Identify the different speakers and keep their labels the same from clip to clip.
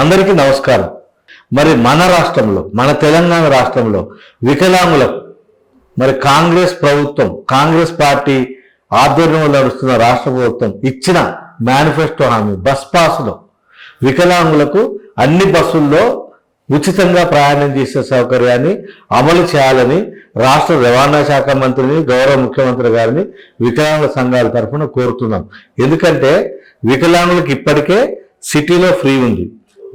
Speaker 1: అందరికీ నమస్కారం. మరి మన రాష్ట్రంలో మన తెలంగాణ రాష్ట్రంలో వికలాంగులకు మరి కాంగ్రెస్ ప్రభుత్వం కాంగ్రెస్ పార్టీ ఆధ్వర్యంలో నడుస్తున్న రాష్ట్ర ప్రభుత్వం ఇచ్చిన మేనిఫెస్టో హామీ బస్ పాస్లో వికలాంగులకు అన్ని బస్సుల్లో ఉచితంగా ప్రయాణం చేసే సౌకర్యాన్ని అమలు చేయాలని రాష్ట్ర రవాణా శాఖ మంత్రిని గౌరవ ముఖ్యమంత్రి గారిని వికలాంగుల సంఘాల తరఫున కోరుతున్నాం. ఎందుకంటే వికలాంగులకు ఇప్పటికే సిటీలో ఫ్రీ ఉంది.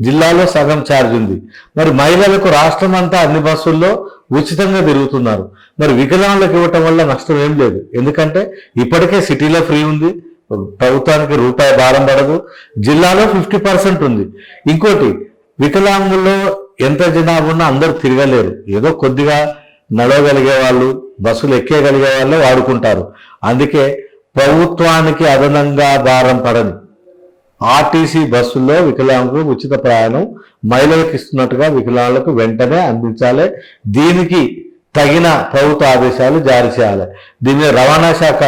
Speaker 1: జిల్లాలో సగం ఛార్జ్ ఉంది. మరి మహిళలకు రాష్ట్రం అంతా అన్ని బస్సుల్లో ఉచితంగా తిరుగుతున్నారు. మరి వికలాంగులకు ఇవ్వటం వల్ల నష్టం ఏం లేదు. ఎందుకంటే ఇప్పటికే సిటీలో ఫ్రీ ఉంది. ప్రభుత్వానికి రూపాయి భారం పడదు. జిల్లాలో ఫిఫ్టీ పర్సెంట్ ఉంది. ఇంకోటి వికలాంగుల్లో ఎంత జనాభా ఉన్నా అందరూ తిరగలేరు. ఏదో కొద్దిగా నడవగలిగే వాళ్ళు బస్సులు ఎక్కేయగలిగే వాళ్ళే వాడుకుంటారు. అందుకే ప్రభుత్వానికి అదనంగా భారం పడని ఆర్టీసీ బస్సుల్లో వికలాంగులకు ఉచిత ప్రయాణం మహిళలకు ఇస్తున్నట్టుగా వికలాంగులకు వెంటనే అందించాలి. దీనికి తగిన ప్రభుత్వ ఆదేశాలు జారీ చేయాలి. దీన్ని రవాణా శాఖ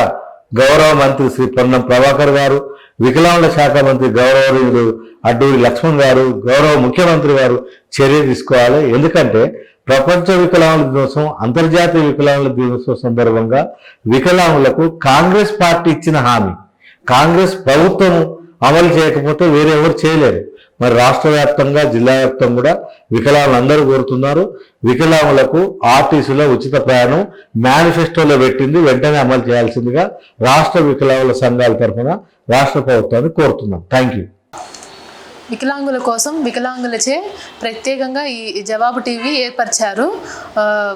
Speaker 1: గౌరవ మంత్రి శ్రీ పొన్నం ప్రభాకర్ గారు వికలాంగుల శాఖ మంత్రి గౌరవనీయులు అడ్డూరి లక్ష్మణ్ గారు గౌరవ ముఖ్యమంత్రి గారు చర్య తీసుకోవాలి. ఎందుకంటే ప్రపంచ వికలాంగుల దినోత్సవం అంతర్జాతీయ వికలాంగుల దినోత్సవం సందర్భంగా వికలాంగులకు కాంగ్రెస్ పార్టీ ఇచ్చిన హామీ. కాంగ్రెస్ ప్రభుత్వం అమలు చేయకపోతే వేరే ఎవరు చేయలేరు. మరి రాష్ట్ర వ్యాప్తంగా జిల్లా వ్యాప్తంగా కూడా వికలాంగులందరూ కోరుతున్నారు. వికలాంగులకు ఆర్టీసీలో ఉచిత ప్రయాణం మేనిఫెస్టోలో పెట్టింది వెంటనే అమలు చేయాల్సిందిగా రాష్ట్ర వికలాంగుల సంఘాల తరఫున రాష్ట్ర ప్రభుత్వాన్ని కోరుతున్నాం. థ్యాంక్ యూ
Speaker 2: వికలాంగుల కోసం వికలాంగులచే ప్రత్యేకంగా ఈ జవాబు TV ఏర్పరిచారు.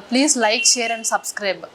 Speaker 2: Please like share and subscribe